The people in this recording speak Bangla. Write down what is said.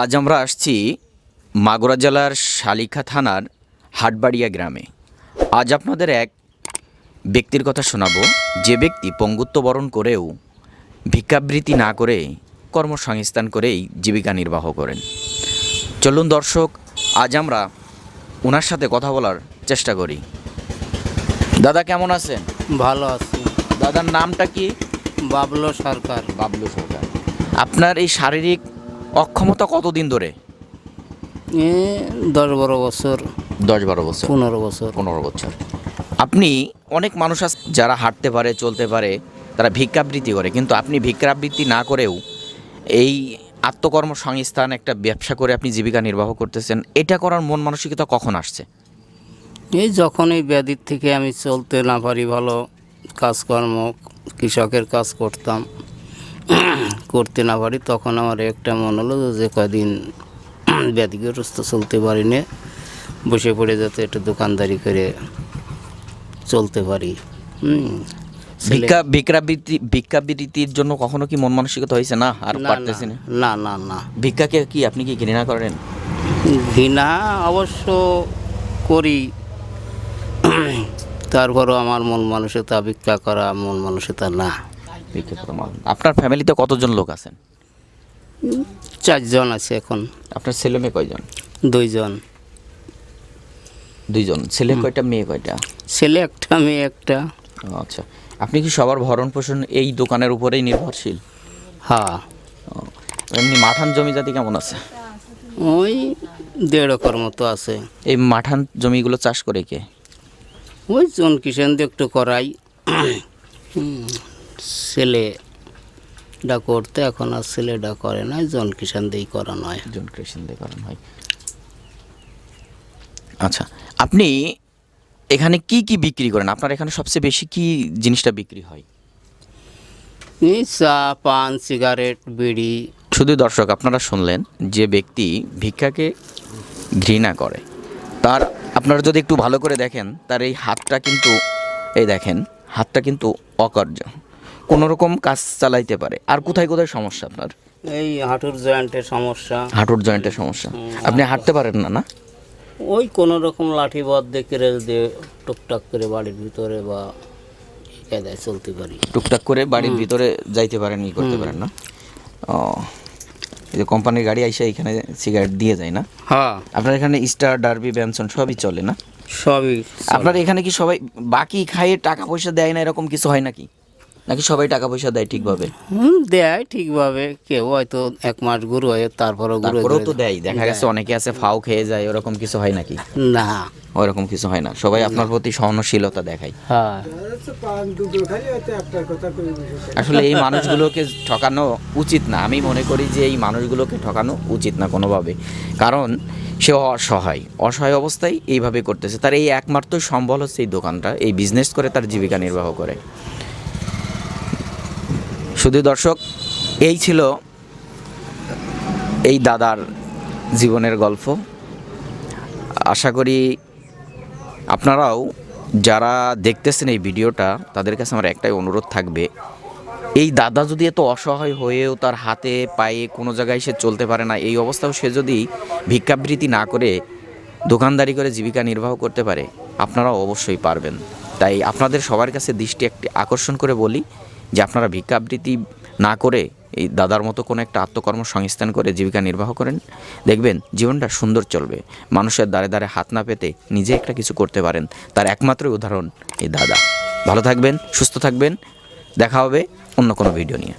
আজ আমরা আসছি মাগুরা জেলার শালিখা থানার হাটবাড়িয়া গ্রামে। আজ আপনাদের এক ব্যক্তির কথা শোনাবো। যে ব্যক্তি পঙ্গুত্ব বরণ করেও ভিক্ষাবৃত্তি না করে কর্মসংস্থান করেই জীবিকা নির্বাহ করেন। চলুন দর্শক আজ আমরা ওনার সাথে কথা বলার চেষ্টা করি। দাদা কেমন আছেন? ভালো আছি। দাদার নামটা কি? বাবলো সরকার। বাবলু সরকার। আপনার এই শারীরিক অক্ষমতা কতদিন ধরে? এ দশ বারো বছর। দশ বারো বছর। পনেরো বছর। পনেরো বছর। আপনি অনেক মানুষ আছে যারা হাঁটতে পারে চলতে পারে তারা ভিক্ষাবৃত্তি করে। কিন্তু আপনি ভিক্ষাবৃত্তি না করেও এই আত্মকর্ম সংস্থান একটা ব্যবসা করে আপনি জীবিকা নির্বাহ করতেছেন এটা করার মন মানসিকতা কখন আসছে? এই যখন এই ব্যাধির থেকে আমি চলতে না পারি ভালো কাজকর্ম কৃষকের কাজ করতাম। করতে না পারি তখন আমার একটা মনে হলো যে কদিন ব্যাধিগ্রস্ত চলতে পারি না বসে পড়ে যাতে একটু দোকানদারি করে চলতে পারি। হুম ভিক্ষা ভিক্ষাবৃত্তি ভিক্ষাবৃত্তির জন্য কখনো কি মন মানসিকতা হয়েছে না আর পারতেছি না না? না না ভিক্ষাকে কি আপনি কি ঘৃণা করেন? ঘৃণা অবশ্য করি। তারপরও আমার মন মানসিকতা ভিক্ষা করা মন মানসিকতা না। আপনার ফ্যামিলিতে কতজন লোক আছেন? চারজন আছে এখন। আপনার ছেলে মেয়ে কয়জন? দুইজন। দুইজন। ছেলে কয়টা মেয়ে কয়টা? ছেলে একটা মেয়ে একটা। আচ্ছা। আপনি কি সবার ভরণ পোষণ এই দোকানের উপরেই নির্ভরশীল? হ্যাঁ। এমনি মাঠান জমি জাতি কেমন আছে? ওই দেড় একর মতো আছে। এই মাঠান জমিগুলো চাষ করে কে? ওই জন কিষান একটু করাই। ছেলেটা করতে এখন আর ছেলেটা করে না জন কিষান দিয়েই করা নয় জন কৃষি করেন হয়। আচ্ছা আপনি এখানে কি কি বিক্রি করেন? আপনার এখানে সবচেয়ে বেশি কি জিনিসটা বিক্রি হয়? এই চা পান সিগারেট বিড়ি। শুধু দর্শক আপনারা শুনলেন যে ব্যক্তি ভিক্ষাকে ঘৃণা করে। তার আপনারা যদি একটু ভালো করে দেখেন তার এই হাতটা কিন্তু এই দেখেন হাতটা কিন্তু অকার্য। কোনো রকম কাজ চালাইতে পারে। আর কোথায় কোথায় সমস্যা আপনার? এই হাঁটুর জয়েন্টের সমস্যা। হাঁটুর জয়েন্টের সমস্যা। আপনি হাঁটতে পারেন না না? ওই কোনো রকম লাঠি বদ দেখে রেল দিয়ে টুকটাক করে বাড়ির ভিতরে বা কায়দায় চলতে পারি। টুকটাক করে বাড়ির ভিতরে যাইতে পারেন ই করতে পারেন না? ও এই যে কোম্পানির গাড়ি আইসা এখানে সিগারেট দিয়ে যায় না? হ্যাঁ। আপনার এখানে স্টার ডার্বি ব্যানসন সবই চলে না? সবই আপনার এখানে কি সবাই বাকি খাইয়ে টাকা পয়সা দেয় না এরকম কিছু হয় নাকি? নাকি সবাই টাকা পয়সা দেয় ঠিকভাবে? হুম, দেয় ঠিকভাবে। কেউ হয়তো এক মাস গুরু হয় তারপরও গুরু তারপরেও তো দেয়। দেখা গেছে অনেকে আছে ফাও খেয়ে যায় ওরকম কিছু হয় নাকি? না। ওরকম কিছু হয় না। সবাই আপনার প্রতি সহনশীলতা দেখায়। হ্যাঁ। আসলে এই মানুষগুলোকে ঠকানো উচিত না। আমি মনে করি যে এই মানুষগুলোকে ঠকানো উচিত না কোনোভাবে। কারণ সে অসহায়। অসহায় অবস্থায় এইভাবে করতেছে। তার এই একমাত্র সম্বল হচ্ছে এই দোকানটা। এই বিজনেস করে তার জীবিকা নির্বাহ করে। শুধু দর্শক, এই ছিল এই দাদার জীবনের গল্প। আশা করি আপনারাও যারা দেখতেছেন এই ভিডিওটা, তাদের কাছে আমার একটাই অনুরোধ থাকবে, এই দাদা যদি এত অসহায় হয়েও তার হাতে পায়ে কোনো জায়গায় সে চলতে পারে না, এই অবস্থাও সে যদি ভিক্ষাবৃত্তি না করে, দোকানদারি করে জীবিকা নির্বাহ করতে পারে, আপনারাও অবশ্যই পারবেন। তাই আপনাদের সবার কাছে দৃষ্টি একটি আকর্ষণ করে বলি যে আপনারা ভিক্ষাবৃত্তি না করে এই দাদার মতো কোনো একটা আত্মকর্ম সংস্থান করে জীবিকা নির্বাহ করেন, দেখবেন জীবনটা সুন্দর চলবে। মানুষের দ্বারে দ্বারে হাত না পেতে নিজে একটা কিছু করতে পারেন। তার একমাত্র উদাহরণ এই দাদা। ভালো থাকবেন, সুস্থ থাকবেন। দেখা হবে অন্য কোনো ভিডিও নিয়ে।